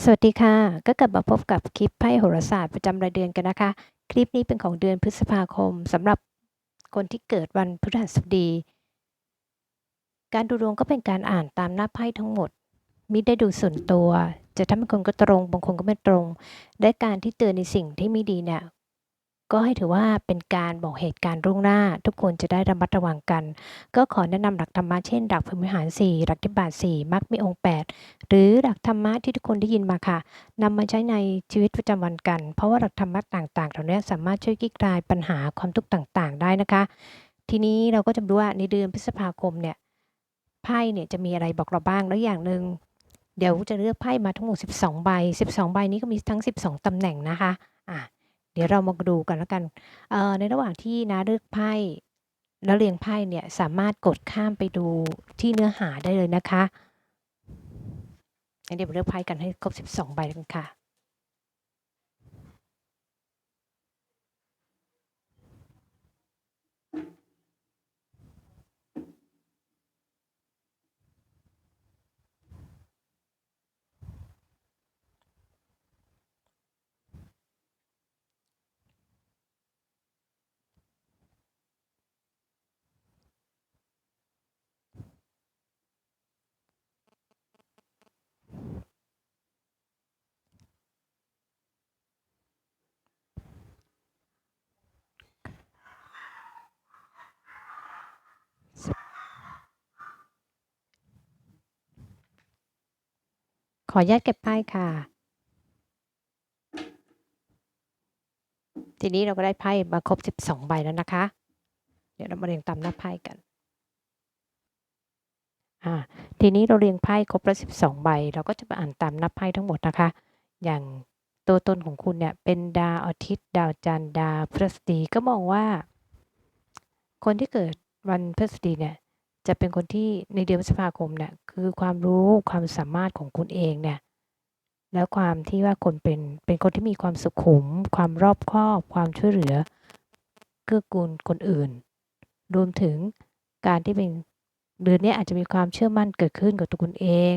สวัสดีค่ะ ก็กลับมาพบกับคลิปไพ่โหราศาสตร์ประจำรายเดือนกันนะคะ คลิปนี้เป็นของเดือนพฤษภาคมสำหรับคนที่เกิดวันพฤหัสบดี การดูดวงก็เป็นการอ่านตามหน้าไพ่ทั้งหมด มิได้ดูส่วนตัว จะทำให้คนก็ตรง บางคนก็ไม่ตรง และการที่เตือนในสิ่งที่ไม่ดีเนี่ย ก็ให้ถือว่าเป็นการบอกเหตุการณ์ล่วงหน้า ทุกคนจะได้ระมัดระวังกัน ก็ขอแนะนำหลักธรรมะเช่นหลักพรมวิหาร 4 หลักทิบาท4มรรคมีองค์ 8 หรือหลักธรรมะที่ทุกคนได้ยินมาค่ะนำมาใช้ในชีวิตประจำวันกัน เพราะว่าหลักธรรมะต่างๆเหล่านี้สามารถช่วยคลี่คลายปัญหาความทุกข์ต่างๆ ได้นะคะ ทีนี้เราก็จะดูว่าในเดือนพฤษภาคมเนี่ยไพ่เนี่ยจะมีอะไรบอกเราบ้างแล้วอย่างหนึ่งเดี๋ยวจะเลือกไพ่มาทั้งหมด 12 ใบ 12 ใบนี้ก็มีทั้ง 12 ตำแหน่งนะคะ อะ เดี๋ยวเรามาดูกันแล้วกันในระหว่างที่นะเลือกไพ่แล้วเรียงไพ่เนี่ยสามารถกดข้ามไปดูที่เนื้อหาได้เลยนะคะเดี๋ยวเลือกไพ่กันให้ครบ 12 ใบกันค่ะ ขออนุญาตเก็บไพ่ค่ะ ทีนี้เราก็ได้ไพ่มาครบ 12 ใบแล้วนะคะ เดี๋ยวเรามาเรียงตามหน้าไพ่กัน อ่า ทีนี้เราเรียงไพ่ครบแล้ว12 ใบ เราก็จะมาอ่านตามหน้าไพ่ทั้งหมดนะคะ อย่างตัวตนของคุณเนี่ยเป็นดาวอาทิตย์ ดาวจันทร์ดาวพฤหัสบดีก็มองว่า คนที่เกิดวันพฤหัสบดีเนี่ย จะเป็นคนที่ในเดือนพฤษภาคมเนี่ยคือความรู้ความสามารถของคุณเองเนี่ยแล้วความที่ว่าคนเป็นเป็นคนที่มีความสุขุม ความรอบคอบความช่วยเหลือเกื้อกูลคนอื่น รวมถึงการที่เป็นเดือนนี้อาจจะมีความเชื่อมั่นเกิดขึ้นกับตัวคุณเอง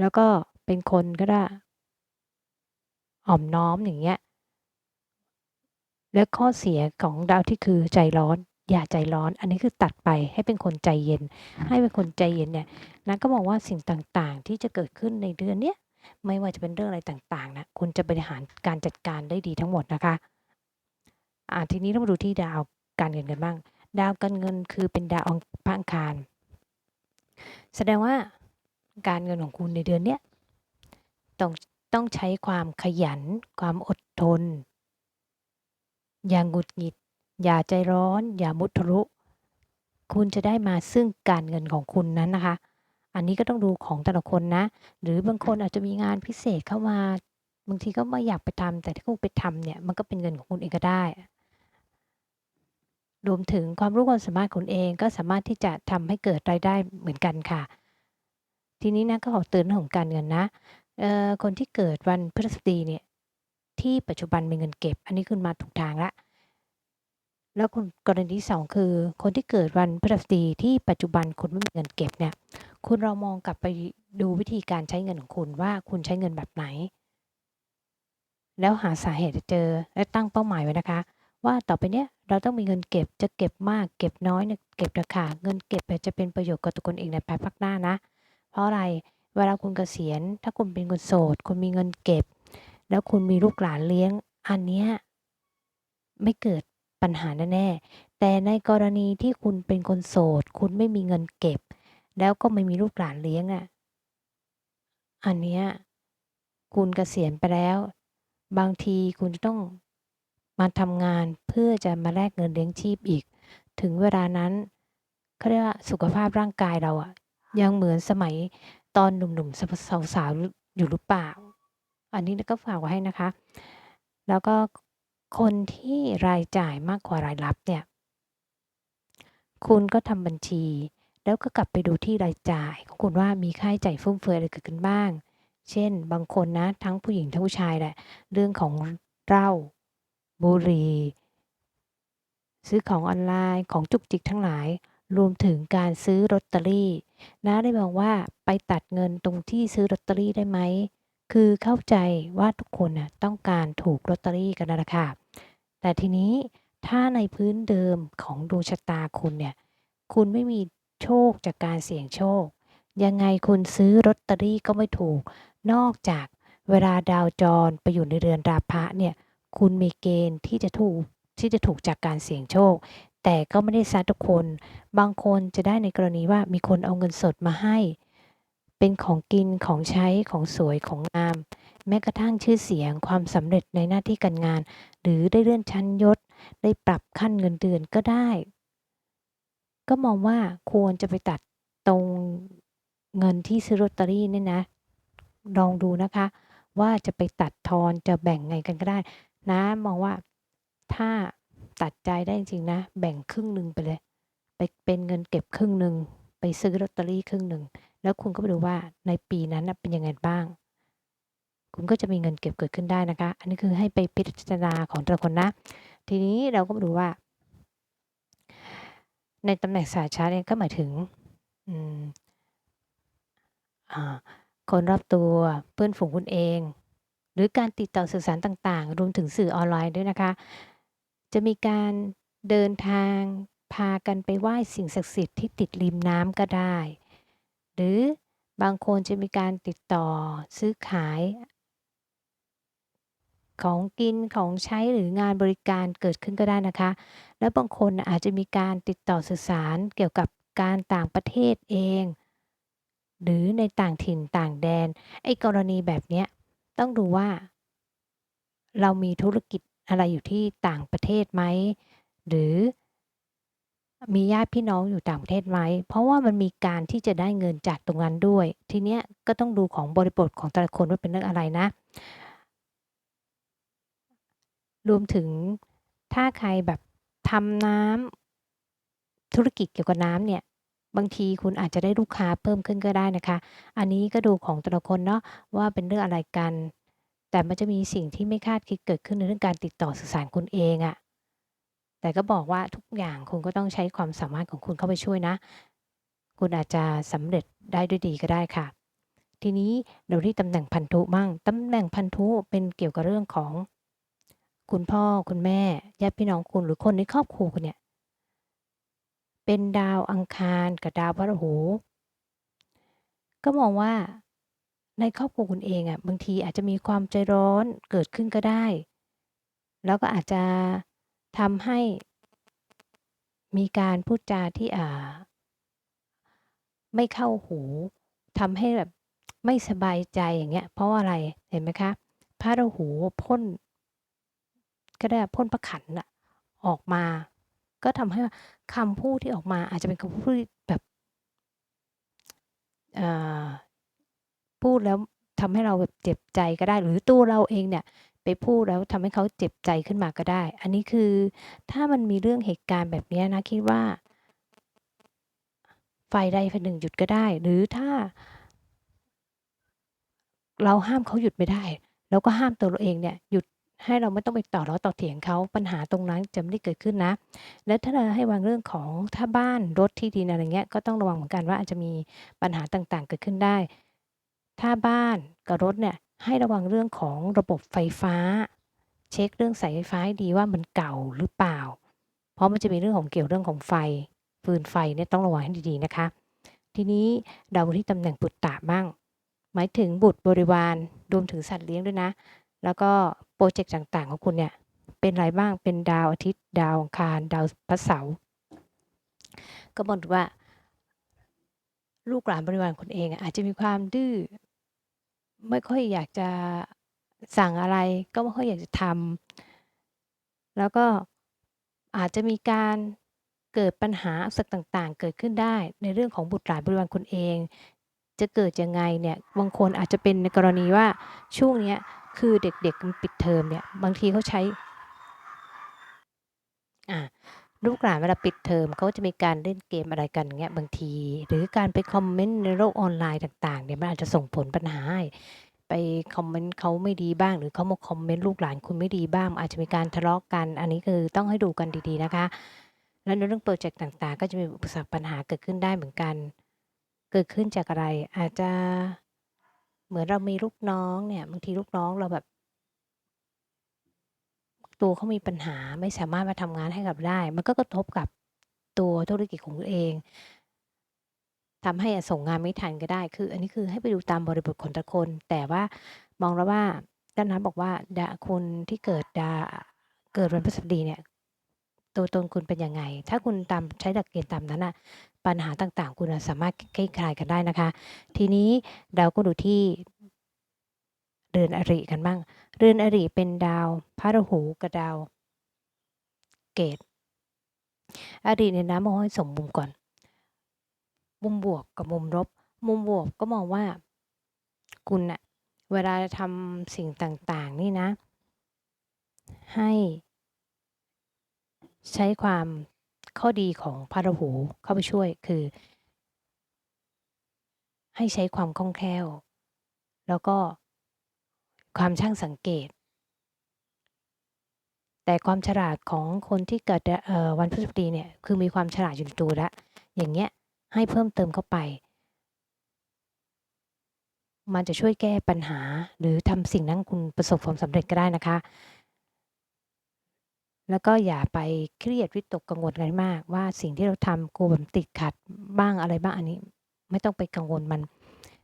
แล้วก็เป็นคนก็ได้อ่อมน้อมอย่างเงี้ยและข้อเสียของดาวที่คือใจร้อน อย่าใจร้อน อันนี้คือตัดไปให้เป็นคนใจเย็น ให้เป็นคนใจเย็นเนี่ยนั้นก็มองว่าสิ่งต่างๆ ที่จะเกิดขึ้นในเดือนเนี้ยไม่ว่าจะเป็นเรื่องอะไรต่างๆนะคุณจะบริหารการจัดการได้ดีทั้งหมดนะคะอ่าทีนี้เรามาดูที่ดาวการเงินกันบ้าง ดาวการเงินคือเป็นดาวพระอังคาร แสดงว่าการเงินของคุณในเดือนเนี้ยต้องต้องใช้ความขยัน ความอดทน อย่างหงุดหงิด อย่าใจร้อน อย่ามุทะลุ คุณจะได้มาซึ่งการเงินของคุณนั้นนะคะ อันนี้ก็ต้องดูของแต่ละคนนะ หรือบางคนอาจจะมีงานพิเศษเข้ามาบางทีก็ไม่อยากไปทำแต่ถ้าคุณไปทำเนี่ยมันก็เป็นเงินของคุณเองก็ได้ รวมถึงความรู้ความสามารถคุณเองก็สามารถที่จะทำให้เกิดรายได้เหมือนกันค่ะ ทีนี้นะก็ขอเตือนเรื่องของการเงินนะคนที่เกิดวันพฤหัสบดีเนี่ยที่ปัจจุบันมีเงินเก็บ อันนี้คุณมาถูกทางละ แล้วคนกรณีที่สองคือ คนที่เกิดวันพฤหัสบดีที่ปัจจุบันคุณไม่มีเงินเก็บเนี่ย คุณเรามองกลับไปดูวิธีการใช้เงินของคุณว่าคุณใช้เงินแบบไหน แล้วหาสาเหตุเจอและตั้งเป้าหมายไว้นะคะ ว่าต่อไปเนี้ยเราต้องมีเงินเก็บจะเก็บมากเก็บน้อยเนี่ยเก็บราคาเงินเก็บจะเป็นประโยชน์กับตัวคุณเองในภายภาคหน้านะ เพราะอะไรเวลาคุณเกษียณ ถ้าคุณเป็นคนโสดคุณมีเงินเก็บ แล้วคุณมีลูกหลานเลี้ยงอันเนี้ยไม่เกิด ปัญหาแน่ๆแต่ในกรณีที่คุณเป็นคนโสด คุณไม่มีเงินเก็บ แล้วก็ไม่มีลูกหลานเลี้ยงอะ อันเนี้ยคุณเกษียณไปแล้ว บางทีคุณจะต้องมาทำงานเพื่อจะมาแลกเงินเลี้ยงชีพอีก ถึงเวลานั้นเขาเรียกว่าสุขภาพร่างกายเราอะยังเหมือนสมัยตอนหนุ่มๆสาวๆอยู่หรือเปล่า อันนี้ก็ฝากไว้ให้นะคะ แล้วก็ คนที่รายจ่ายมากกว่ารายรับเนี่ย คุณก็ทำบัญชี แล้วก็กลับไปดูที่รายจ่ายของคุณว่ามีค่าใช้จ่ายฟุ่มเฟือยอะไรเกิดขึ้นบ้าง เช่น บางคนนะทั้งผู้หญิงทั้งผู้ชายแหละ เรื่องของเหล้าบุหรี่ซื้อของออนไลน์ของจุกจิกทั้งหลาย รวมถึงการซื้อลอตเตอรี่นะได้บอกว่าไปตัดเงินตรงที่ซื้อลอตเตอรี่ได้ไหม คือเข้าใจว่าทุกคนน่ะต้องการถูกลอตเตอรี่กันน่ะค่ะ แต่ทีนี้ถ้าในพื้นเดิมของดวงชะตาคุณเนี่ย คุณไม่มีโชคจากการเสี่ยงโชค ยังไงคุณซื้อลอตเตอรี่ก็ไม่ถูก นอกจากเวลาดาวจรไปอยู่ในเรือนราพะเนี่ย คุณมีเกณฑ์ที่จะถูกที่จะถูกจากการเสี่ยงโชค แต่ก็ไม่ได้ซัดทุกคน บางคนจะได้ในกรณีว่ามีคนเอาเงินสดมาให้ เป็นของกินของใช้ของสวยของงาม แม้กระทั่งชื่อเสียงความสำเร็จในหน้าที่การงาน หรือได้เลื่อนชั้นยศ ได้ปรับขั้นเงินเดือนก็ได้ ก็มองว่าควรจะไปตัดตรงเงินที่ซื้อลอตเตอรี่เนี่ยนะ ลองดูนะคะ ว่าจะไปตัดทอนจะแบ่งไงกันก็ได้ นะมองว่าถ้าตัดใจได้จริงนะ แบ่งครึ่งหนึ่งไปเลย ไปเป็นเงินเก็บครึ่งหนึ่งไปซื้อลอตเตอรี่ครึ่งหนึ่ง แล้วคุณก็ไปดูว่าในปีนั้นเป็นยังไงบ้าง คุณก็จะมีเงินเก็บเกิดขึ้นได้นะคะ อันนี้คือให้ไปพิจารณาของแต่ละคนนะ ทีนี้เราก็มาดูว่า ในตำแหน่งสายชาร์จเนี่ยก็หมายถึงคนรอบตัวเพื่อนฝูงคุณเอง หรือการติดต่อสื่อสารต่างๆ รวมถึงสื่อออนไลน์ด้วยนะคะ จะมีการเดินทางพากันไปไหว้สิ่งศักดิ์สิทธิ์ที่ติดริมน้ำก็ได้ หรือบางคนจะมีการติดต่อซื้อขาย ของกินของใช้หรืองานบริการเกิดขึ้นก็ได้นะคะ แล้วบางคนอาจจะมีการติดต่อสื่อสารเกี่ยวกับการต่างประเทศเอง หรือในต่างถิ่นต่างแดน ไอ้กรณีแบบนี้ต้องดูว่า เรามีธุรกิจอะไรอยู่ที่ต่างประเทศไหม หรือ มีญาติพี่น้องอยู่ต่างประเทศไหม เพราะว่ามันมีการที่จะได้เงินจากตรงนั้นด้วย ทีเนี้ยก็ต้องดูของบริบทของแต่ละคนว่าเป็นเรื่องอะไรนะ รวมถึงถ้าใครแบบทำน้ำธุรกิจเกี่ยวกับน้ำเนี่ย บางทีคุณอาจจะได้ลูกค้าเพิ่มขึ้นก็ได้นะคะ อันนี้ก็ดูของแต่ละคนเนาะว่าเป็นเรื่องอะไรกัน แต่มันจะมีสิ่งที่ไม่คาดคิดเกิดขึ้นในเรื่องการติดต่อสื่อสารคุณเองอะ แต่ก็บอกว่าทุกอย่างคุณก็ต้องใช้ความสามารถของคุณเข้าไปช่วยนะ คุณอาจจะสำเร็จได้ด้วยดีก็ได้ค่ะ ทีนี้เราที่ตำแหน่งพันธุมั่งตำแหน่งพันธุเป็นเกี่ยวกับเรื่องของ คุณพ่อคุณแม่ญาติพี่น้องคุณหรือคนในครอบครัวคุณเนี่ยเป็นดาวอังคารกับดาวพฤหัสก็มองว่าในครอบครัวคุณเองอะบางทีอาจจะมีความใจร้อนเกิดขึ้นก็ได้ แล้วก็อาจจะ ทำให้มีการพูดจาที่อ่า ไม่เข้าหูทำให้แบบไม่สบายใจอย่างเงี้ย เพราะอะไรเห็นไหมคะ พระราหูพ่น ก็ได้พ่นพระขันอะออกมา ก็ทำให้ว่าคำพูดที่ออกมาอาจจะเป็นคำพูดแบบพูดแล้วทำให้เราแบบเจ็บใจก็ได้ หรือตัวเราเองเนี่ย ไปพูดแล้วทำให้เขาเจ็บใจขึ้นมาก็ได้ อันนี้คือถ้ามันมีเรื่องเหตุการณ์แบบนี้นะคิดว่า ฝ่ายใดฝ่ายหนึ่งหยุดก็ได้ หรือถ้า เราห้ามเขาหยุดไม่ได้เราก็ห้ามตัวเราเองเนี่ยหยุดให้เราไม่ต้องไปต่อล้อต่อเถียงเขาปัญหาตรงนั้นจะไม่ได้เกิดขึ้นนะ และถ้าเราให้วางเรื่องของถ้าบ้านรถที่ดินอะไรเงี้ยก็ต้องระวังเหมือนกันว่าอาจจะมีปัญหาต่างๆ เกิดขึ้นได้ ถ้าบ้านกับรถเนี่ย ให้ระวังเรื่องของระบบไฟฟ้า เช็คเรื่องสายไฟฟ้าให้ดีว่ามันเก่าหรือเปล่า เพราะมันจะมีเรื่องของเกี่ยวเรื่องของไฟฟืนไฟเนี่ยต้องระวังให้ดีๆนะคะ ทีนี้ดาวที่ตำแหน่งปุตตะบ้าง หมายถึงบุตรบริวารรวมถึงสัตว์เลี้ยงด้วยนะ แล้วก็โปรเจกต์ต่างๆของคุณเนี่ยเป็นอะไรบ้างเป็นดาวอาทิตย์ ดาวอังคาร ดาวพระเสาร์ก็บอกว่า ลูกหลานบริวารคุณเองอาจจะมีความดื้อ ไม่ค่อยอยากจะสั่งอะไร ก็ไม่ค่อยอยากจะทำ แล้วก็อาจจะมีการเกิดปัญหาสักต่าง ๆ เกิดขึ้นได้ ในเรื่องของบุตรหลานบริวารคุณเอง จะเกิดยังไงเนี่ย บางคนอาจจะเป็นในกรณีว่า ช่วงนี้คือเด็ก ๆ มันปิดเทอมเนี่ย บางทีเขาใช้อ่า ลูกหลานเวลาปิดเทอมเขาจะมีการเล่นเกมอะไรกันเงี้ยบางที หรือการไปคอมเมนต์ในโลกออนไลน์ต่างๆเนี่ยมันอาจจะส่งผลปัญหาให้ไปคอมเมนต์เขาไม่ดีบ้าง หรือเขามาคอมเมนต์ลูกหลานคุณไม่ดีบ้าง อาจจะมีการทะเลาะกัน อันนี้คือต้องให้ดูกันดีๆนะคะ แล้วในเรื่องโปรเจกต์ต่างๆ ก็จะมีอุปสรรคปัญหาเกิดขึ้นได้เหมือนกัน เกิดขึ้นจากอะไรอาจจะเหมือนเรามีลูกน้องเนี่ยบางทีลูกน้องเราแบบ ตัวเขามีปัญหาไม่สามารถมาทำงานให้กับได้ มันก็กระทบกับตัวธุรกิจของตัวเองทำให้ส่งงานไม่ทันก็ได้ คือ อันนี้คือให้ไปดูตามบริบทของแต่คน แต่ว่ามองแล้วว่าด้านนั้นบอกว่าดาคุณที่เกิดดาเกิดวันพฤหัสบดีเนี่ย ตัวตนคุณเป็นยังไง ถ้าคุณตามใช้หลักเกณฑ์ตามนั้นน่ะปัญหาต่างๆ คุณสามารถคลี่คลายกันได้นะคะ ทีนี้เราก็ดูที่ เรือนอริกันบ้าง เรือนอริเป็นดาวพระราหูกับดาว เกตอริเนี่ยนะมองให้สมมุมก่อน มุมบวกกับมุมลบ มุมบวกก็มองว่าคุณน่ะเวลาทำสิ่งต่าง ๆ นี่นะ ให้ ใช้ความข้อดีของพระราหูเข้าไปช่วยคือ ให้ใช้ความคล่องแคล่ว แล้วก็ ความช่างสังเกต แต่ความฉลาดของคนที่เกิดวันพฤหัสบดีเนี่ยคือมีความฉลาดอยู่ในตัวแล้วอย่างเงี้ยให้เพิ่มเติมเข้าไป มันจะช่วยแก้ปัญหาหรือทำสิ่งนั้นคุณประสบความสำเร็จก็ได้นะคะ แล้วก็อย่าไปเครียดวิตกกังวลอะไรมาก ว่าสิ่งที่เราทำกลัวแบบติดขัดบ้างอะไรบ้างอันนี้ ไม่ต้องไปกังวลมัน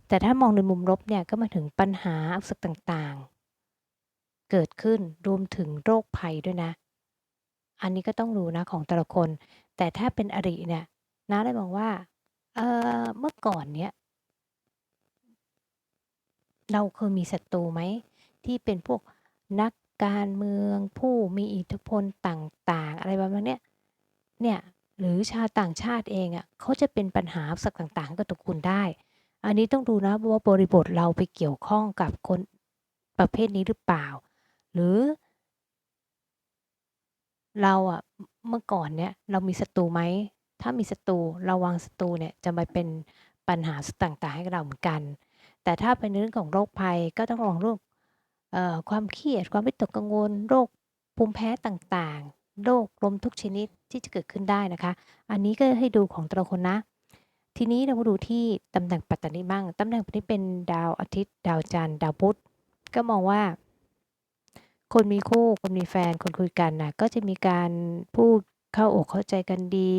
แต่ถ้ามองในมุมลบเนี่ยก็มาถึงปัญหาอุปสรรคต่างๆ เกิดขึ้นรวมถึงโรคภัยด้วยนะ อันนี้ก็ต้องรู้นะของแต่ละคน แต่ถ้าเป็นอริเนี่ยน้าเลยมองว่าเออเมื่อก่อนเนี้ยเราเคยมีศัตรูไหม ที่เป็นพวกนักการเมืองผู้มีอิทธิพลต่างๆ อะไรประมาณนี้เนี่ยหรือชาวต่างชาติเองอะเขาจะเป็นปัญหาอสรรคต่างๆกับตัวคุณได้ อันนี้ต้องดูนะว่าบริบทเราไปเกี่ยวข้องกับคนประเภทนี้หรือเปล่า หรือ เราอะเมื่อก่อนเนี่ยเรามีศัตรูไหมถ้ามีศัตรูระวังศัตรูเนี่ยจะมาเป็นปัญหาต่างๆให้เราเหมือนกัน แต่ถ้าเป็นในเรื่องของโรคภัยก็ต้องระวังโรคเอ่อความเครียดความวิตกกังวล โรคภูมิแพ้ต่างๆ โรคลมทุกชนิดที่จะเกิดขึ้นได้นะคะ อันนี้ก็ให้ดูของแต่ละคนนะ ทีนี้เรามาดูที่ตำแหน่งปัตตนิบ้างตำแหน่งปัตตนิเป็นดาวอาทิตย์ ดาวจันทร์ดาวพุธก็มองว่า คนมีคู่คนมีแฟนคนคุยกันนะก็จะมีการพูดเข้าอกเข้าใจกันดี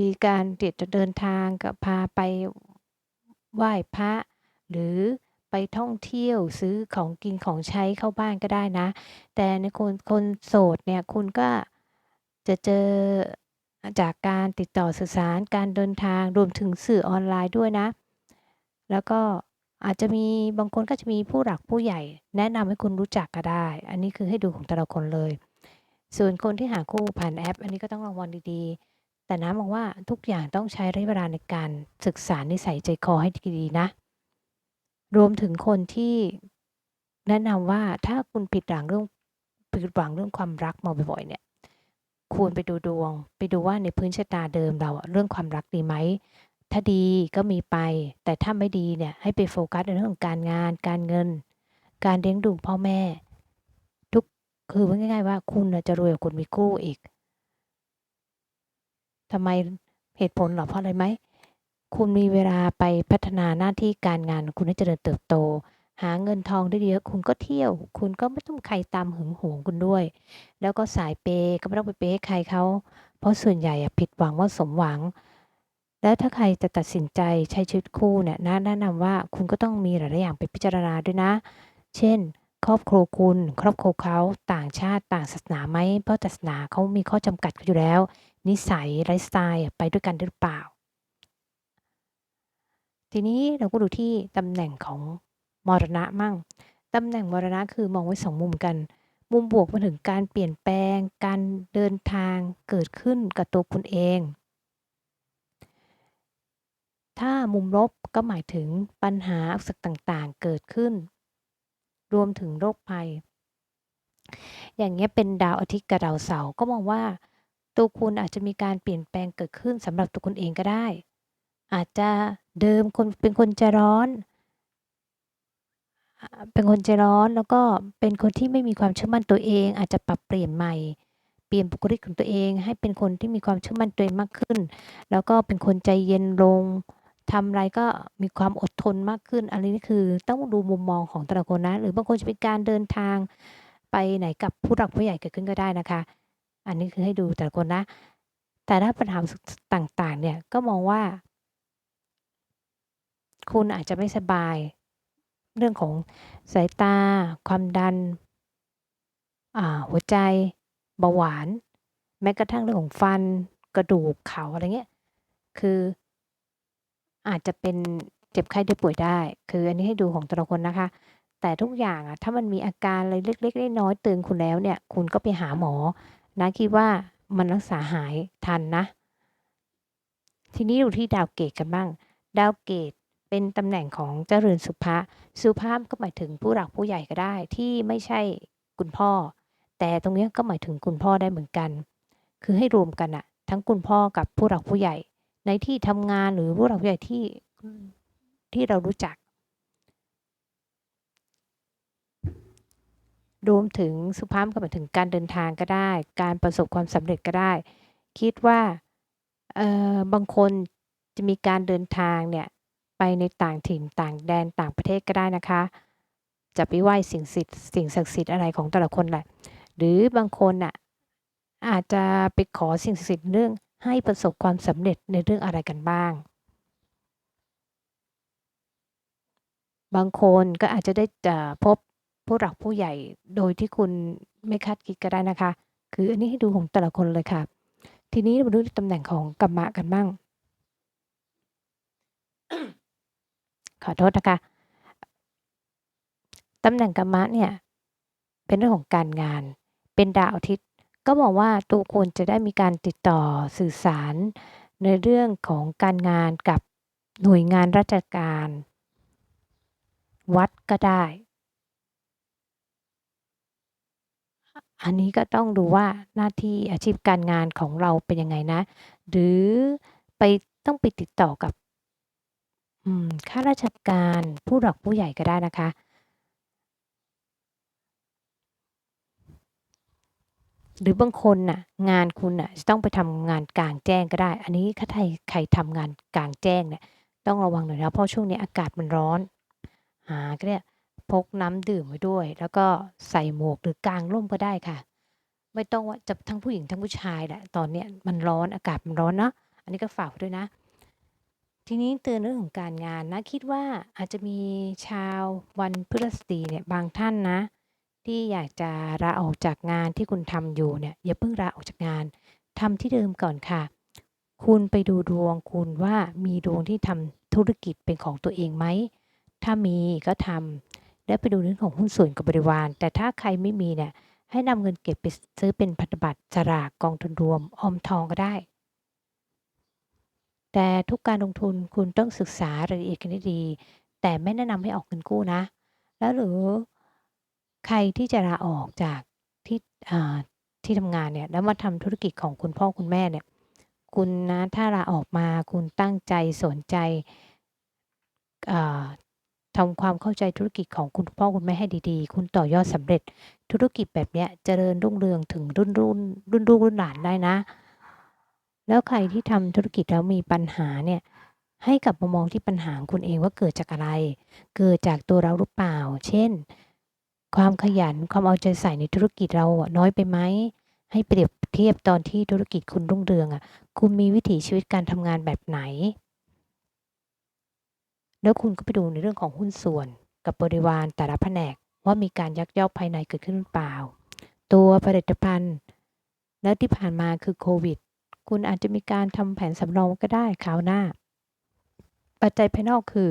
มีการเดี๋ยวจะเดินทางก็พาไปไหว้พระ หรือไปท่องเที่ยวซื้อของกินของใช้เข้าบ้านก็ได้นะ แต่ในคนคนโสดเนี่ยคุณก็จะเจอ จากการติดต่อสื่อสารการเดินทางรวมถึงสื่อออนไลน์ด้วยนะ แล้วก็อาจจะมีบางคนก็จะมีผู้หลักผู้ใหญ่ แนะนำให้คุณรู้จักก็ได้ อันนี้คือให้ดูของแต่ละคนเลย ส่วนคนที่หาคู่ผ่านแอป อันนี้ก็ต้องระวังดีๆ แต่น้ามองว่าทุกอย่างต้องใช้ระยะเวลาในการศึกษานิสัยใจคอให้ดีๆนะ รวมถึงคนที่แนะนำว่าถ้าคุณผิดหวังเรื่องผิดหวังเรื่องความรักมาบ่อยๆเนี่ย ควรไปดูดวง ไปดูว่าในพื้นชะตาเดิมเราเรื่องความรักดีไหมถ้าดีก็มีไป แต่ถ้าไม่ดีเนี่ยให้ไปโฟกัสในเรื่องของการงาน การเงิน การเลี้ยงดูพ่อแม่ ทุกคือพูดง่าย ๆ ว่าคุณจะรวยกว่าคนมีคู่อีกทำไมเหตุผลหรอเพราะอะไรไหมคุณมีเวลาไปพัฒนาหน้าที่การงานคุณให้เจริญเติบโต หาเงินทองได้เยอะคุณก็เที่ยว คุณก็ไม่ต้องใครตามหึงหวงคุณด้วย แล้วก็สายเปย์ก็ไม่ต้องไปเปย์ให้ใครเขาเพราะส่วนใหญ่อะผิดหวังว่าสมหวัง แล้วถ้าใครจะตัดสินใจใช้ชีวิตคู่เนี่ยน้าแนะนำว่าคุณก็ต้องมีหลายๆอย่างไปพิจารณาด้วยนะ เช่น ครอบครัวคุณ ครอบครัวเขาต่างชาติต่างศาสนาไหมเพราะศาสนาเขามีข้อจำกัดอยู่แล้ว นิสัยไลฟ์สไตล์ไปด้วยกันหรือเปล่า ทีนี้เราก็ดูที่ตำแหน่งของ มรณะมั่งตำแหน่งมรณะคือมองไว้2มุมกัน มุมบวกมาถึงการเปลี่ยนแปลง การเดินทางเกิดขึ้นกับตัวคุณเอง ถ้ามุมลบก็หมายถึงปัญหาอุปสรรคต่างๆ เกิดขึ้น รวมถึงโรคภัย อย่างเงี้ยเป็นดาวอาทิตย์กับดาวเสาร์ก็มองว่าตัวคุณอาจจะมีการเปลี่ยนแปลงเกิดขึ้นสำหรับตัวคุณเองก็ได้ อาจจะเดิมคนเป็นคนใจร้อน เป็นคนใจร้อนแล้วก็เป็นคนที่ไม่มีความเชื่อมั่นตัวเอง อาจจะปรับเปลี่ยนใหม่ เปลี่ยนบุคลิกของตัวเอง ให้เป็นคนที่มีความเชื่อมั่นตัวเองมากขึ้น แล้วก็เป็นคนใจเย็นลงทำอะไรก็มีความอดทนมากขึ้น อันนี้คือต้องดูมุมมองของแต่ละคนนะ หรือบางคนจะเป็นการเดินทางไปไหนกับผู้หลักผู้ใหญ่เกิดขึ้นก็ได้นะคะ อันนี้คือให้ดูแต่ละคนนะ แต่ถ้าปัญหาต่างๆ เนี่ยก็มองว่า คุณอาจจะไม่สบาย เรื่องของสายตา ความดัน หัวใจ เบาหวาน แม้กระทั่งเรื่องของฟัน กระดูกเข่าอะไรเงี้ย คืออาจจะเป็นเจ็บไข้ได้ป่วยได้ คืออันนี้ให้ดูของแต่ละคนนะคะ แต่ทุกอย่างอะถ้ามันมีอาการอะไรเล็กๆน้อยๆเตือนคุณแล้วเนี่ย คุณก็ไปหาหมอ นะคิดว่ามันรักษาหายทันนะ ทีนี้ดูที่ดาวเกตกันบ้าง ดาวเกต เป็นตำแหน่งของเจริญสุภาสุภาพก็หมายถึงผู้หลักผู้ใหญ่ก็ได้ที่ไม่ใช่คุณพ่อ แต่ตรงนี้ก็หมายถึงคุณพ่อได้เหมือนกัน คือให้รวมกันอะทั้งคุณพ่อกับผู้หลักผู้ใหญ่ ในที่ทำงานหรือผู้หลักผู้ใหญ่ที่ที่เรารู้จัก รวมถึงสุภาพก็หมายถึงการเดินทางก็ได้ การประสบความสำเร็จก็ได้ คิดว่าเออบางคนจะมีการเดินทางเนี่ย ไปในต่างถิ่นต่างแดนต่างประเทศก็ได้นะคะจะไปไหว้สิ่งศักดิ์สิ่งศักดิ์สิทธิ์อะไรของแต่ละคนแหละ หรือบางคนอะอาจจะไปขอสิ่งศักดิ์สิทธิ์เรื่องให้ประสบความสำเร็จในเรื่องอะไรกันบ้าง บางคนก็อาจจะได้จะพบผู้หลักผู้ใหญ่โดยที่คุณไม่คาดคิดก็ได้นะคะ คืออันนี้ให้ดูของแต่ละคนเลยค่ะ ทีนี้มาดูตำแหน่งของกรรมะกันบ้าง ขอโทษนะคะตำแหน่งกรรมะเนี่ยเป็นเรื่องของการงาน เป็นดาวอาทิตย์ ก็บอกว่าตัวคุณจะได้มีการติดต่อสื่อสารในเรื่องของการงานกับหน่วยงานราชการ วัดก็ได้ อันนี้ก็ต้องดูว่าหน้าที่อาชีพการงานของเราเป็นยังไงนะ หรือไปต้องไปติดต่อกับ อืม ข้าราชการ ผู้หลักผู้ใหญ่ก็ได้นะคะ หรือบางคนน่ะ งานคุณน่ะ จะต้องไปทำงานกลางแจ้งก็ได้ อันนี้ถ้าใคร ใครทำงานกลางแจ้งเนี่ย ต้องระวังหน่อยนะ เพราะช่วงนี้อากาศมันร้อนหาก็เนี่ย พกน้ำดื่มไว้ด้วย แล้วก็ใส่หมวก หรือกางร่มก็ได้ค่ะ ไม่ต้องว่าจะทั้งผู้หญิงทั้งผู้ชายแหละ ตอนเนี้ยมันร้อน อากาศมันร้อนเนาะ อันนี้ก็ฝากไว้ด้วยนะ ทีนี้เตือนเรื่องของการงานนะ คิดว่าอาจจะมีชาววันพฤหัสบดีเนี่ยบางท่านนะ ที่อยากจะลาออกจากงานที่คุณทำอยู่เนี่ยอย่าเพิ่งลาออกจากงานทำที่เดิมก่อนค่ะ คุณไปดูดวงคุณว่ามีดวงที่ทำธุรกิจเป็นของตัวเองไหม ถ้ามีก็ทำแล้วไปดูเรื่องของหุ้นส่วนกับบริวาร แต่ถ้าใครไม่มีเนี่ยให้นำเงินเก็บไปซื้อเป็นพันธบัตรสลากกองทุนรวมออมทองก็ได้ แต่ทุกการลงทุนคุณต้องศึกษารายละเอียดกันให้ดี แต่ไม่แนะนำให้ออกเงินกู้นะ แล้วหรือใครที่จะลาออกจากที่ที่ทำงานเนี่ยแล้วมาทำธุรกิจของคุณพ่อคุณแม่เนี่ยคุณนะถ้าลาออกมาคุณตั้งใจสนใจอ่าทำความเข้าใจธุรกิจของคุณพ่อคุณแม่ให้ดีๆ คุณต่อยอดสำเร็จธุรกิจแบบเนี้ยเจริญรุ่งเรืองถึงรุ่นรุ่นรุ่นลูกรุ่นหลานได้นะ แล้วใครที่ทำธุรกิจแล้วมีปัญหาเนี่ยให้กลับมามองที่ปัญหาของคุณเองว่าเกิดจากอะไร เกิดจากตัวเราหรือเปล่า เช่น ความขยันความเอาใจใส่ในธุรกิจเราน้อยไปไหมให้เปรียบเทียบตอนที่ธุรกิจคุณรุ่งเรืองอะ คุณมีวิถีชีวิตการทำงานแบบไหน แล้วคุณก็ไปดูในเรื่องของหุ้นส่วน กับบริวารแต่ละแผนกว่ามีการยักยอกภายในเกิดขึ้นหรือเปล่า ตัวผลิตภัณฑ์ แล้วที่ผ่านมาคือโควิด คุณอาจจะมีการทำแผนสำรองก็ได้คราวหน้า ปัจจัยภายนอกคือ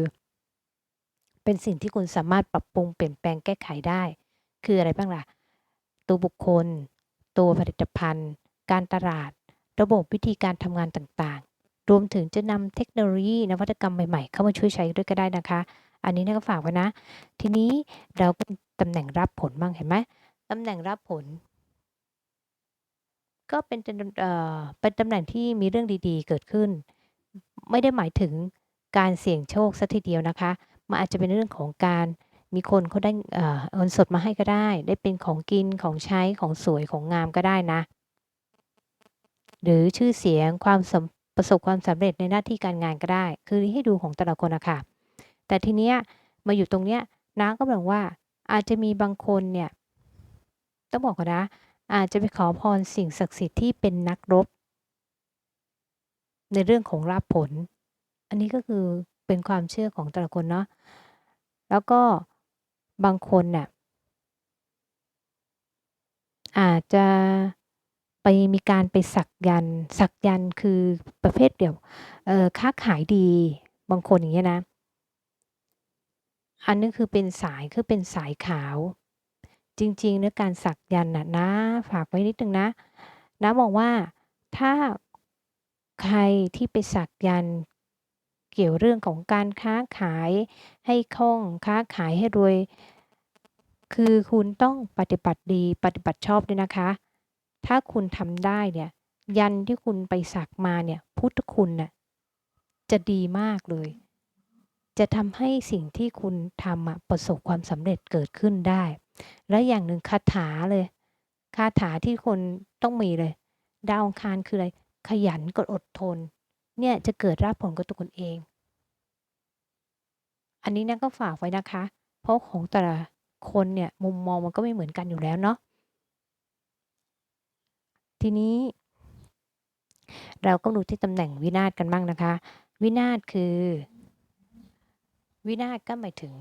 เป็นสิ่งที่คุณสามารถปรับปรุงเปลี่ยนแปลงแก้ไขได้ คืออะไรบ้างล่ะ ตัวบุคคล ตัวผลิตภัณฑ์ การตลาด ระบบวิธีการทำงานต่างๆ รวมถึงจะนำเทคโนโลยีนวัตกรรมใหม่ๆ เข้ามาช่วยใช้ด้วยก็ได้นะคะ อันนี้นะก็ฝากไว้นะ ทีนี้เราก็ตำแหน่งรับผลบ้างเห็นไหมตำแหน่งรับผล ก็เป็นตำเอ่อเป็นตำแหน่งที่มีเรื่องดีๆ เกิดขึ้น ไม่ได้หมายถึงการเสี่ยงโชคสัทีเดียวนะคะ มันอาจจะเป็นเรื่องของการมีคนเขาได้เอ่อเงินสดมาให้ก็ได้ ได้เป็นของกินของใช้ของสวยของงามก็ได้นะ หรือชื่อเสียงความสประสบความสำเร็จในหน้าที่การงานก็ได้ คือให้ดูของแต่ละคนอะค่ะแต่ทีเนี้ยมาอยู่ตรงเนี้ยน้าก็บอกว่าอาจจะมีบางคนเนี่ย ต้องบอกก่อนนะ อาจจะไปขอพรสิ่งศักดิ์สิทธิ์ที่เป็นนักรบ ในเรื่องของลาภผล อันนี้ก็คือเป็นความเชื่อของแต่ละคนเนาะแล้วก็บางคนน่ะอาจจะไปมีการไปสักยันต์สักยันต์คือประเภทเดี๋ยวค้าขายดีบางคนอย่างเงี้ยนะ อันนี้คือเป็นสายคือเป็นสายขาว จริงๆแล้วการสักยันต์น่ะน้าฝากไว้นิดหนึ่งนะน้ามองว่าถ้าใครที่ไปสักยันต์เกี่ยวเรื่องของการค้าขายให้คล่องค้าขายให้รวย คือคุณต้องปฏิบัติดีปฏิบัติชอบด้วยนะคะ ถ้าคุณทำได้เนี่ยยันที่คุณไปสักมาเนี่ยพุทธคุณน่ะจะดีมากเลย จะทำให้สิ่งที่คุณทำประสบความสำเร็จเกิดขึ้นได้ และอย่างหนึ่งคาถาเลย คาถาที่คนต้องมีเลย ดาวองคารคืออะไร ขยันกดอดทน เนี่ยจะเกิดรับผลกับตัวคุณเอง อันนี้นะก็ฝากไว้นะคะ เพราะของแต่ละคนเนี่ยมุมมองมันก็ไม่เหมือนกันอยู่แล้วเนาะ ทีนี้ เราก็ดูที่ตำแหน่งวินาศกันบ้างนะคะ วินาศคือ วินาศก็หมายถึง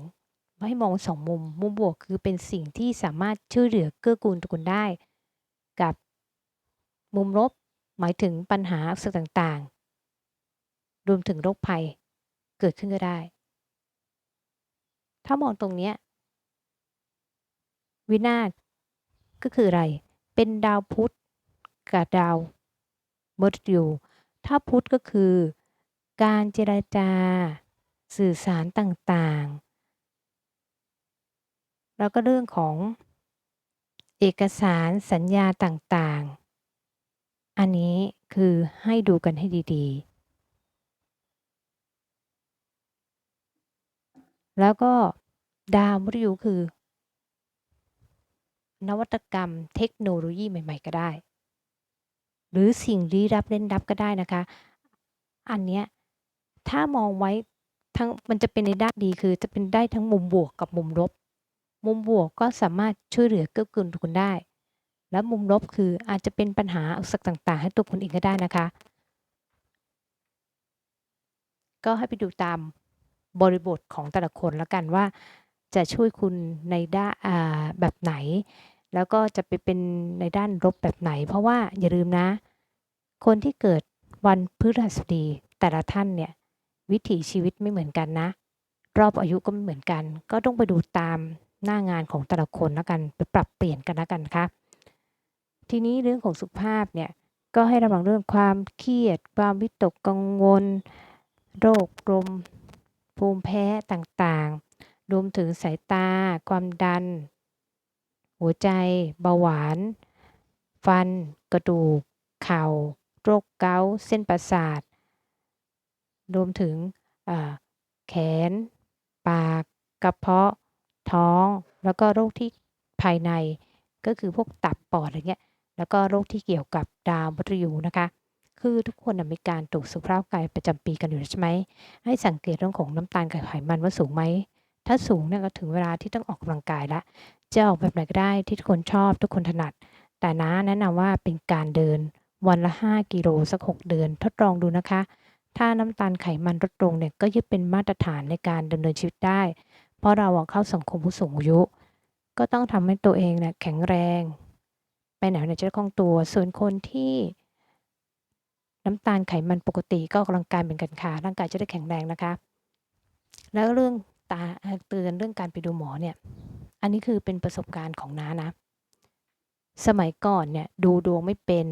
ให้มอง2มุม มุมบวกคือเป็นสิ่งที่สามารถช่วยเหลือเกื้อกูลตัวคุณได้ กับมุมลบหมายถึงปัญหาอุปสรรคต่างๆ รวมถึงโรคภัยเกิดขึ้นก็ได้ ถ้ามองตรงนี้วินาศก็คืออะไร เป็นดาวพุธกับดาวมฤตยูถ้าพุธก็คือ การเจรจา สื่อสารต่างๆ แล้วก็เรื่องของเอกสารสัญญาต่างๆ อันนี้คือให้ดูกันให้ดีๆ แล้วก็ดาวมฤตยูคือ นวัตกรรมเทคโนโลยีใหม่ ๆ ก็ได้ หรือสิ่งลี้ลับเร้นลับก็ได้นะคะ อันเนี้ยถ้ามองไว้ทั้งมันจะเป็นในด้านดีคือจะเป็นได้ทั้งมุมบวกกับมุมลบ มุมบวกก็สามารถช่วยเหลือเกื้อกูลคุณได้ แล้วมุมลบคืออาจจะเป็นปัญหาอุปสรรคต่าง ๆ ให้ตัวคุณเองก็ได้นะคะ ก็ให้ไปดูตามบริบทของแต่ละคนแล้วกันว่า จะช่วยคุณในด้านแบบไหน แล้วก็จะไปเป็นในด้านลบแบบไหน เพราะว่าอย่าลืมนะ คนที่เกิดวันพฤหัสบดีแต่ละท่านเนี่ยวิถีชีวิตไม่เหมือนกันนะ รอบอายุก็ไม่เหมือนกัน ก็ต้องไปดูตาม หน้างานของแต่ละคนแล้วกันไปปรับเปลี่ยนกันแล้วกันนะคะทีนี้เรื่องของสุขภาพเนี่ยก็ให้ระวังเรื่องความเครียด ความวิตกกังวล โรคลมภูมิแพ้ต่างๆ รวมถึงสายตา ความดัน หัวใจ เบาหวาน ฟัน กระดูก เข่า โรคเกาต์เส้นประสาท รวมถึงแขน ปาก กระเพาะ ท้อง แล้วก็โรคที่ภายในก็คือพวกตับปอดอะไรเงี้ย แล้วก็โรคที่เกี่ยวกับดาวมฤตยูนะคะ คือทุกคนมีการตรวจสุขภาพกายประจำปีกันอยู่ใช่ไหม ให้สังเกตเรื่องของน้ำตาลกับไขมันว่าสูงไหม ถ้าสูงเนี่ยก็ถึงเวลาที่ต้องออกกำลังกายแล้วจะออกแบบไหนก็ได้ที่ทุกคนชอบทุกคนถนัด แต่น้าแนะนำว่าเป็นการเดินวันละ 5 กิโลสัก 6 เดือน ทดลองดูนะคะ ถ้าน้ำตาลไขมันลดลงเนี่ยก็ยึดเป็นมาตรฐานในการดำเนินชีวิตได้ เพราะเราเข้าสังคมผู้สูงอายุ ก็ต้องทำให้ตัวเองเนี่ยแข็งแรง ไปไหนมาไหนจะได้คล่องตัว ส่วนคนที่น้ำตาลไขมันปกติก็ออกกำลังกายเหมือนกันค่ะ ร่างกายจะได้แข็งแรงนะคะ แล้วเรื่องตาเตือนเรื่องการไปดูหมอเนี่ย อันนี้คือเป็นประสบการณ์ของน้านะ สมัยก่อนเนี่ยดูดวงไม่เป็น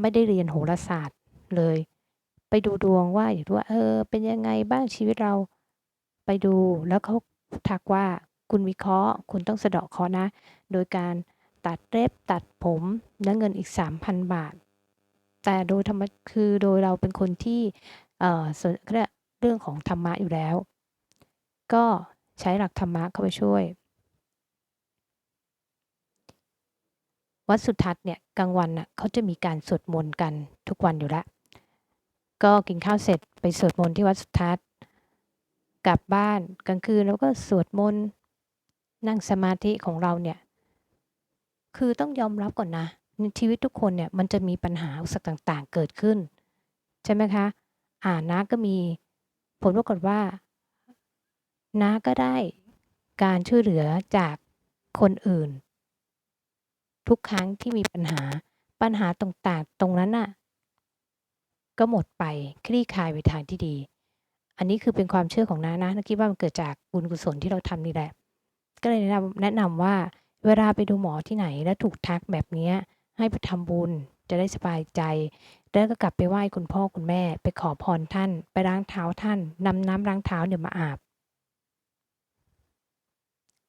ไม่ได้เรียนโหราศาสตร์เลย ไปดูดวงว่าอยากรู้ว่าเออเป็นยังไงบ้างชีวิตเราไปดูแล้วเขา ทักว่าคุณมีเคราะห์ คุณต้องสะเดาะเคราะห์นะ โดยการตัดเล็บตัดผมและเงินอีก 3,000 บาท แต่โดยธรรมคือโดยเราเป็นคนที่เอ่อสนเขาเรื่องของธรรมะอยู่แล้ว ก็ใช้หลักธรรมะเข้าไปช่วย วัดสุทัศน์เนี่ยกลางวันน่ะเขาจะมีการสวดมนต์กันทุกวันอยู่แล้ว ก็กินข้าวเสร็จไปสวดมนต์ที่วัดสุทัศน์ กลับบ้านกลางคืนแล้วก็สวดมนต์นั่งสมาธิของเราเนี่ยคือต้องยอมรับก่อนนะในชีวิตทุกคนเนี่ยมันจะมีปัญหาอุปสรรคต่างๆ เกิดขึ้น ใช่ไหมคะ อ่านะก็มีผลปรากฏว่าน้าก็ได้การช่วยเหลือจากคนอื่น ทุกครั้งที่มีปัญหาปัญหาต่างๆตรงนั้นน่ะก็หมดไปคลี่คลายไปทางที่ดี อันนี้คือเป็นความเชื่อของน้านะนาคิดว่ามันเกิดจากบุญกุศลที่เราทำนี่แหละ ก็เลยแนะนำแนะนำว่าเวลาไปดูหมอที่ไหนแล้วถูกทักแบบนี้ให้ไปทำบุญจะได้สบายใจ แล้วก็กลับไปไหว้คุณพ่อคุณแม่ ไปขอพรท่าน ไปล้างเท้าท่านนำน้ำล้างเท้าเนี่ยมาอาบ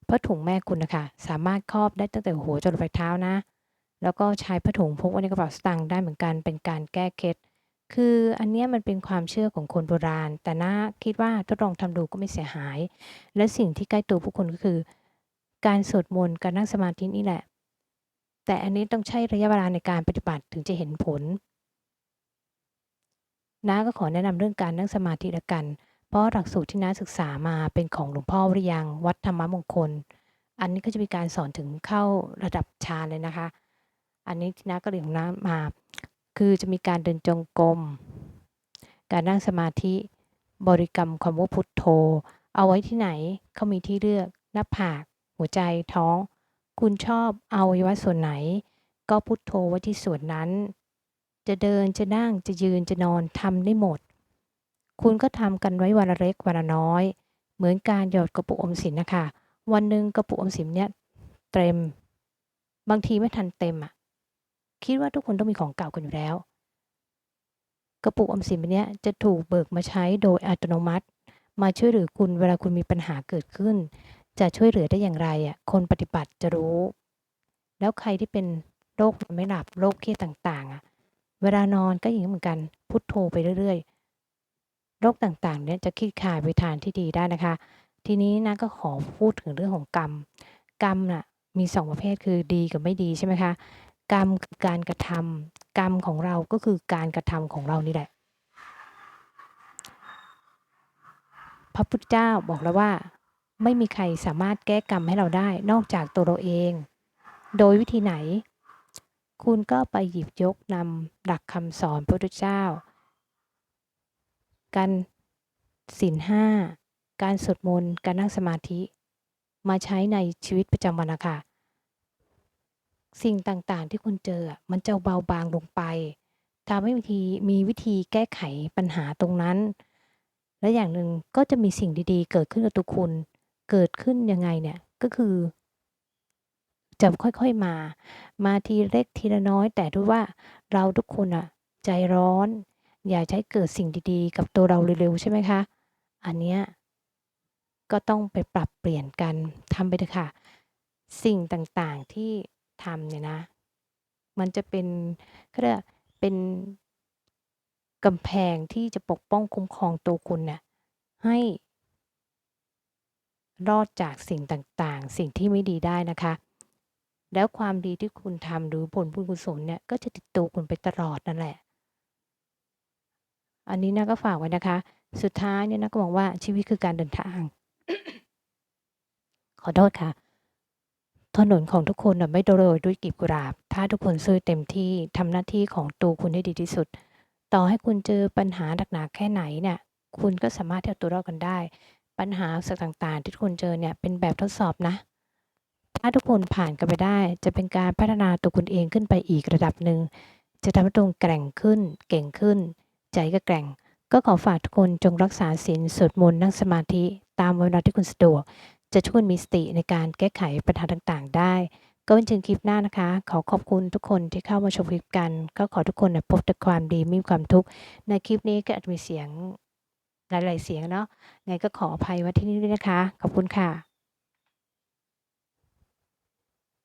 ผ้าถุงแม่คุณนะคะสามารถครอบได้ตั้งแต่หัวจนปลายเท้านะ แล้วก็ใช้ผ้าถุงพกไว้ในกระเป๋าสตางค์ได้เหมือนกันเป็นการแก้เคล็ด คืออันนี้มันเป็นความเชื่อของคนโบราณ แต่น่าคิดว่าทดลองทำดูก็ไม่เสียหาย และสิ่งที่ใกล้ตัวผู้คนก็คือ การสวดมนต์ การนั่งสมาธินี่แหละ แต่อันนี้ต้องใช้ระยะเวลาในการปฏิบัติถึงจะเห็นผล น้าก็ขอแนะนำเรื่องการนั่งสมาธิละกัน เพราะหลักสูตรที่น้าศึกษามาเป็นของหลวงพ่อวริยังวัดธรรมมงคล อันนี้ก็จะมีการสอนถึงเข้าระดับฌานเลยนะคะ อันนี้ที่น้าก็เรียนของน้ามา คือจะมีการเดินจงกรม การนั่งสมาธิ บริกรรมคำว่าพุทโธ เอาไว้ที่ไหนเขามีที่เลือก หน้าผาก หัวใจ ท้อง คุณชอบเอาไว้ส่วนไหน ก็พุทโธไว้ที่ส่วนนั้น จะเดิน จะนั่ง จะยืน จะนอนทำได้หมด คุณก็ทำกันไว้วันละเล็กวันละน้อย เหมือนการหยอดกระปุกอมสินนะคะ วันหนึ่งกระปุกอมสินเนี่ยเต็ม บางทีไม่ทันเต็มอะ คิดว่าทุกคนต้องมีของเก่ากันอยู่แล้ว กระปุกอมสินเนี้ยจะถูกเบิกมาใช้โดยอัตโนมัติ มาช่วยเหลือคุณเวลาคุณมีปัญหาเกิดขึ้น จะช่วยเหลือได้อย่างไรอะคนปฏิบัติจะรู้ แล้วใครที่เป็นโรคไม่หลับโรคเครียดต่างๆอะเวลานอนก็อย่างเหมือนกันพุทโธไปเรื่อยๆโรคต่างๆเนี่ยจะคิดคายไปทางที่ดีได้นะคะ ทีนี้นะก็ขอพูดถึงเรื่องของกรรม กรรมน่ะมีสองประเภทคือดีกับไม่ดีใช่ไหมคะ กรรมคือการกระทำกรรมของเราก็คือการกระทำของเรานี่แหละ พระพุทธเจ้าบอกแล้วว่า ไม่มีใครสามารถแก้กรรมให้เราได้ นอกจากตัวเราเอง โดยวิธีไหน คุณก็ไปหยิบยกนำหลักคำสอนพระพุทธเจ้า การศีลห้า การสวดมนต์ การนั่งสมาธิ มาใช้ในชีวิตประจำวันนะคะ สิ่งต่างๆ ที่คุณเจอมันจะเบาบางลงไปทำให้วิธีมีวิธีแก้ไขปัญหาตรงนั้น และอย่างหนึ่งก็จะมีสิ่งดีๆ เกิดขึ้นกับตัวคุณ เกิดขึ้นยังไงเนี่ยก็คือ จะค่อยๆมา มาทีเล็กทีละน้อย แต่ด้วยว่าเราทุกคนอะใจร้อน อยากใช้เกิดสิ่งดีๆ กับตัวเราเร็วๆใช่ไหมคะ อันเนี้ยก็ต้องไปปรับเปลี่ยนกันทำไปเถอะค่ะ สิ่งต่างๆที่ ทำเนี่ยนะ มันจะเป็นก็เรียกเป็นกำแพงที่จะปกป้องคุ้มครองตัวคุณเนี่ยให้ รอดจากสิ่งต่างๆ สิ่งที่ไม่ดีได้นะคะ แล้วความดีที่คุณทำหรือผลบุญกุศลเนี่ยก็จะติดตัวคุณไปตลอดนั่นแหละ อันนี้นะก็ฝากไว้นะคะ สุดท้ายเนี่ยนะก็บอกว่าชีวิตคือการเดินทาง ขอโทษค่ะ ถนนของทุกคนไม่โรยด้วยกลีบกุหลาบ ถ้าทุกคนสู้เต็มที่ทำหน้าที่ของตัวคุณให้ดีที่สุด ต่อให้คุณเจอปัญหาหนักๆแค่ไหนเนี่ย คุณก็สามารถที่จะตัวรอดกันได้ ปัญหาสักต่างๆ ที่ทุกคนเจอเนี่ยเป็นแบบทดสอบนะ ถ้าทุกคนผ่านกันไปได้ จะเป็นการพัฒนาตัวคุณเองขึ้นไปอีกระดับหนึ่ง จะทำให้ตัวแกร่งขึ้น เก่งขึ้น ใจก็แกร่ง ก็ขอฝากทุกคนจงรักษาศีลสวดมนต์นั่งสมาธิตามเวลาที่คุณสะดวก จะช่วยมีสติในการแก้ไขปัญหาต่างๆ ได้ ก็เป็นเชิงคลิปหน้านะคะ ขอขอบคุณทุกคนที่เข้ามาชมคลิปกัน ก็ขอทุกคนพบแต่ความดีไม่มีความทุกข์ ในคลิปนี้ก็อาจมีเสียงหลายๆเสียงเนาะไงก็ขออภัยไว้ที่นี่ด้วยนะคะ ขอบคุณค่ะ